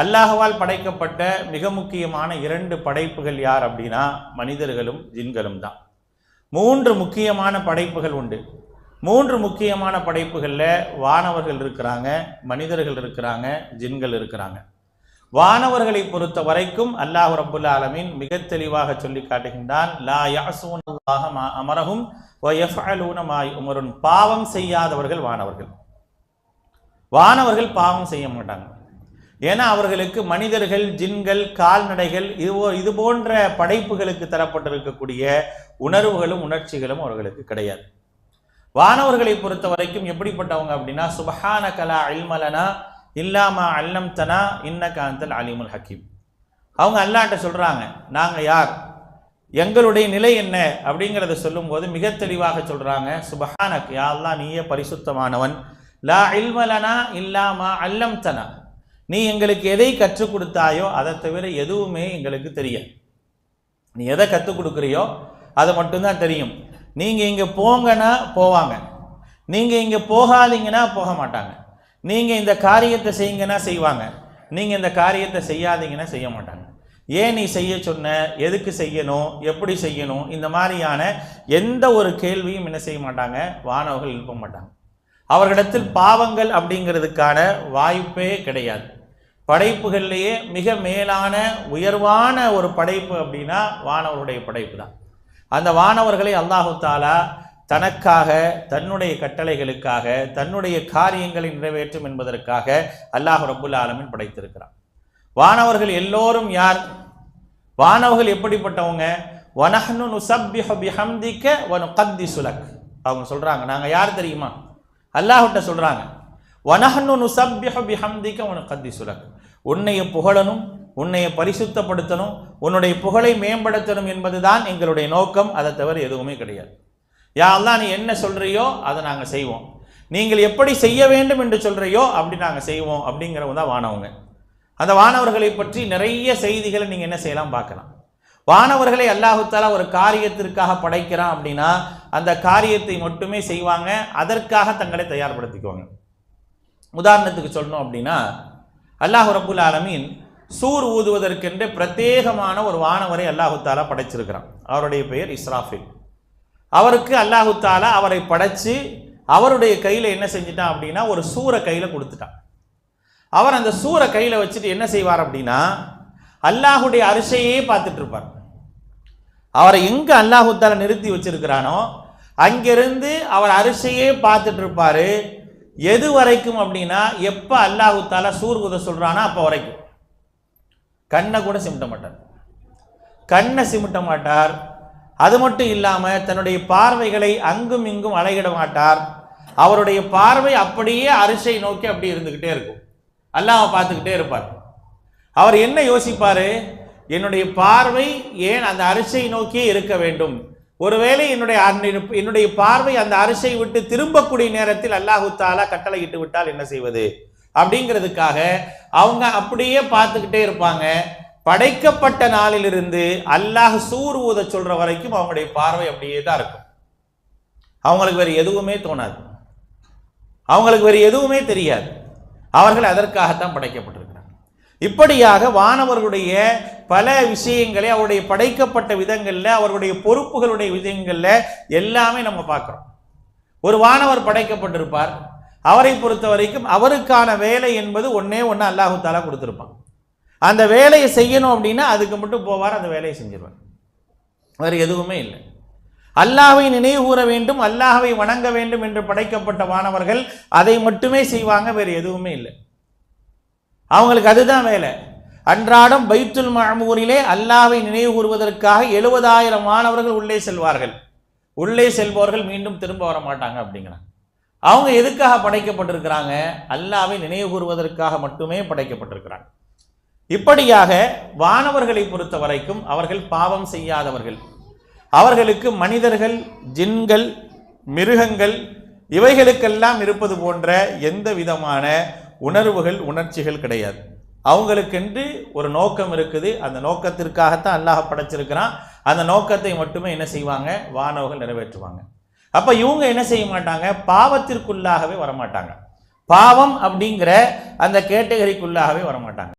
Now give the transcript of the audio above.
அல்லாஹவால் படைக்கப்பட்ட மிக முக்கியமான இரண்டு படைப்புகள் யார் அப்படின்னா மனிதர்களும் ஜின்களும் தான். மூன்று முக்கியமான படைப்புகள் உண்டு. மூன்று முக்கியமான படைப்புகளில் வானவர்கள் இருக்கிறாங்க மனிதர்கள் இருக்கிறாங்க ஜின்கள் இருக்கிறாங்க. வானவர்களை பொறுத்த வரைக்கும் அல்லாஹ் ரபுல்ல ஆலமீன் மிக தெளிவாக சொல்லி காட்டுகின்றான் லா யாசூனல்லாஹ மா அமரஹும் வ பாவம் செய்யாதவர்கள் வானவர்கள். வானவர்கள் பாவம் செய்ய மாட்டாங்க. ஏன்னா அவர்களுக்கு மனிதர்கள் ஜின்கள் கால்நடைகள் இது இது போன்ற படைப்புகளுக்கு தரப்பட்டிருக்கக்கூடிய உணர்வுகளும் உணர்ச்சிகளும் அவர்களுக்கு கிடையாது. வானவர்களை பொறுத்த வரைக்கும் எப்படிப்பட்டவங்க அப்படின்னா சுபஹான கலா அல்மலனா இல்லாமா அல்லம் தனா இன்ன காந்தல் அலிமுல் ஹக்கீம். அவங்க அல்லாட்ட சொல்கிறாங்க நாங்கள் யார்? எங்களுடைய நிலை என்ன? அப்படிங்கிறத சொல்லும்போது மிக தெளிவாக சொல்கிறாங்க சுபஹானக் யா நீயே பரிசுத்தமானவன்? லா இல்மலனா இல்லாமா அல்லம் தனா நீ எங்களுக்கு எதை கற்றுக் கொடுத்தாயோ அதை தவிர எதுவுமே எங்களுக்கு தெரியாது. நீ எதை கற்றுக் கொடுக்குறியோ அது மட்டும்தான் தெரியும். நீங்கள் இங்கே போங்கன்னா போவாங்க. நீங்கள் இங்கே போகாதீங்கன்னா போக மாட்டாங்க. நீங்கள் இந்த காரியத்தை செய்யுங்கன்னா செய்வாங்க. நீங்கள் இந்த காரியத்தை செய்யாதீங்கன்னா செய்ய மாட்டாங்க. ஏன் நீ செய்ய சொன்ன? எதுக்கு செய்யணும்? எப்படி செய்யணும்? இந்த மாதிரியான எந்த ஒரு கேள்வியும் என்ன செய்ய மாட்டாங்க? வானவர்கள் எழுப்ப மாட்டாங்க. அவர்களிடத்தில் பாவங்கள் அப்படிங்கிறதுக்கான வாய்ப்பே கிடையாது. படைப்புகள்லேயே மிக மேலான உயர்வான ஒரு படைப்பு அப்படின்னா வானவருடைய படைப்பு தான். அந்த வானவர்களை அல்லாஹு தாலா தனக்காக தன்னுடைய கட்டளைகளுக்காக தன்னுடைய காரியங்களை நிறைவேற்றும் என்பதற்காக அல்லாஹ் ரபுல் ஆலமின் படைத்திருக்கிறான். வானவர்கள் எல்லோரும் யார்? வானவர்கள் எப்படிப்பட்டவங்க? வனஹ்னு நுசப்பிஹு பிஹம்திக வ நுகத்திசு சுலக் அவங்க சொல்றாங்க நாங்க யார் தெரியுமா? அல்லாஹ்கிட்ட சொல்றாங்க வனஹ்னு நுசப்பிஹு பிஹம்திக்க வனு கத்தி சுலக் உன்னைய புகழணும் உன்னைய பரிசுத்தப்படுத்தணும் உன்னுடைய புகழை மேம்படுத்தணும் என்பதுதான் எங்களுடைய நோக்கம். அதை தவிர எதுவுமே கிடையாது. யாரெல்லாம் நீ என்ன சொல்கிறியோ அதை நாங்கள் செய்வோம். நீங்கள் எப்படி செய்ய வேண்டும் என்று சொல்கிறையோ அப்படி நாங்கள் செய்வோம் அப்படிங்கிறவங்க தான் வானவங்க. அந்த வானவர்களை பற்றி நிறைய செய்திகளை நீங்கள் என்ன செய்யலாம் பார்க்கலாம். வானவர்களை அல்லாஹு ஒரு காரியத்திற்காக படைக்கிறான் அப்படின்னா அந்த காரியத்தை மட்டுமே செய்வாங்க அதற்காக தங்களை தயார்படுத்திக்குவாங்க. உதாரணத்துக்கு சொல்லணும் அப்படின்னா அல்லாஹ் ரபுல் ஆலமீன் சூர் ஊதுவதற்கென்று பிரத்யேகமான ஒரு வானவரை அல்லாஹு தாலா படைச்சிருக்கிறான். அவருடைய பெயர் இஸ்ராஃபில். அவருக்கு அல்லாஹு தாலா அவரை படைச்சு அவருடைய கையில் என்ன செஞ்சிட்டான் அப்படின்னா ஒரு சூரை கையில் கொடுத்துட்டான். அவர் அந்த சூரை கையில் வச்சுட்டு என்ன செய்வார் அப்படின்னா அல்லாஹுடைய அரிசையே பார்த்துட்டு இருப்பார் அவரை எங்கே அல்லாஹு தாலா நிறுத்தி வச்சிருக்கிறானோ அங்கிருந்து அவர் அரிசையே பார்த்துட்டு இருப்பாரு எது வரைக்கும் அப்படின்னா எப்போ அல்லாஹு தாலா சூர் உத சொல்றானோ அப்போ வரைக்கும். கண்ணை கூட சிமிட்ட மாட்டார். கண்ணை சிமிட்ட மாட்டார். அது மட்டும் இல்லாமல் தன்னுடைய பார்வைகளை அங்கும் இங்கும் அலையிட மாட்டார். அவருடைய பார்வை அப்படியே அரிசை நோக்கி அப்படி இருந்துக்கிட்டே இருக்கும். அல்லாஹ் பார்த்துக்கிட்டே இருப்பார். அவர் என்ன யோசிப்பாரு? என்னுடைய பார்வை ஏன் அந்த அரிசை நோக்கியே இருக்க வேண்டும்? ஒருவேளை என்னுடைய என்னுடைய பார்வை அந்த அரிசை விட்டு திரும்பக்கூடிய நேரத்தில் அல்லாஹு தாலா கட்டளையிட்டு விட்டால் என்ன செய்வது? அப்படிங்கிறதுக்காக அவங்க அப்படியே பார்த்துக்கிட்டே இருப்பாங்க. படைக்கப்பட்ட நாளிலிருந்து அல்லாஹ் சூர் ஊத சொல்ற வரைக்கும் அவங்களுடைய பார்வை அப்படியே தான் இருக்கும். அவங்களுக்கு வேறு எதுவுமே தோணாது. அவங்களுக்கு வேறு எதுவுமே தெரியாது. அவர்கள் அதற்காகத்தான் படைக்கப்பட்டிருக்கிறார் இப்படியாக வானவர்களுடைய பல விஷயங்களை அவருடைய படைக்கப்பட்ட விதங்களில் அவருடைய பொறுப்புகளுடைய விதங்களில் எல்லாமே நம்ம பார்க்குறோம். ஒரு வானவர் படைக்கப்பட்டிருப்பார். அவரை பொறுத்த வரைக்கும் அவருக்கான வேலை என்பது ஒன்றே ஒன்று அல்லாஹு தாலா கொடுத்துருப்பான். அந்த வேலையை செய்யணும் அப்படின்னா அதுக்கு மட்டும் போவார் அந்த வேலையை செஞ்சிருவார். வேறு எதுவுமே இல்லை. அல்லாவை நினைவு கூற வேண்டும் அல்லாஹை வணங்க வேண்டும் என்று படைக்கப்பட்ட வானவர்கள் அதை மட்டுமே செய்வாங்க வேறு எதுவுமே இல்லை. அவங்களுக்கு அதுதான் வேலை. அன்றாடம் பைத்துல் மஅமூரிலே அல்லாவை நினைவு கூறுவதற்காக எழுபதாயிரம் மாணவர்கள் உள்ளே செல்வார்கள். உள்ளே செல்பவர்கள் மீண்டும் திரும்ப வர மாட்டாங்க அப்படிங்கிறாங்க. அவங்க எதுக்காக படைக்கப்பட்டிருக்கிறாங்க? அல்லாவை நினைவு கூறுவதற்காக மட்டுமே படைக்கப்பட்டிருக்கிறாங்க. இப்படியாக வானவர்களை பொறுத்த வரைக்கும் அவர்கள் பாவம் செய்யாதவர்கள். அவர்களுக்கு மனிதர்கள் ஜின்கள் மிருகங்கள் இவைகளுக்கெல்லாம் இருப்பது போன்ற எந்த விதமான உணர்வுகள் உணர்ச்சிகள் கிடையாது. அவங்களுக்கென்று ஒரு நோக்கம் இருக்குது. அந்த நோக்கத்திற்காகத்தான் அல்லாஹ் படைச்சிருக்கிறான். அந்த நோக்கத்தை மட்டுமே என்ன செய்வாங்க? வானவர்கள் நிறைவேற்றுவாங்க. அப்போ இவங்க என்ன செய்ய மாட்டாங்க? பாவத்திற்குள்ளாகவே வரமாட்டாங்க. பாவம் அப்படிங்கிற அந்த கேட்டகரிக்குள்ளாகவே வரமாட்டாங்க.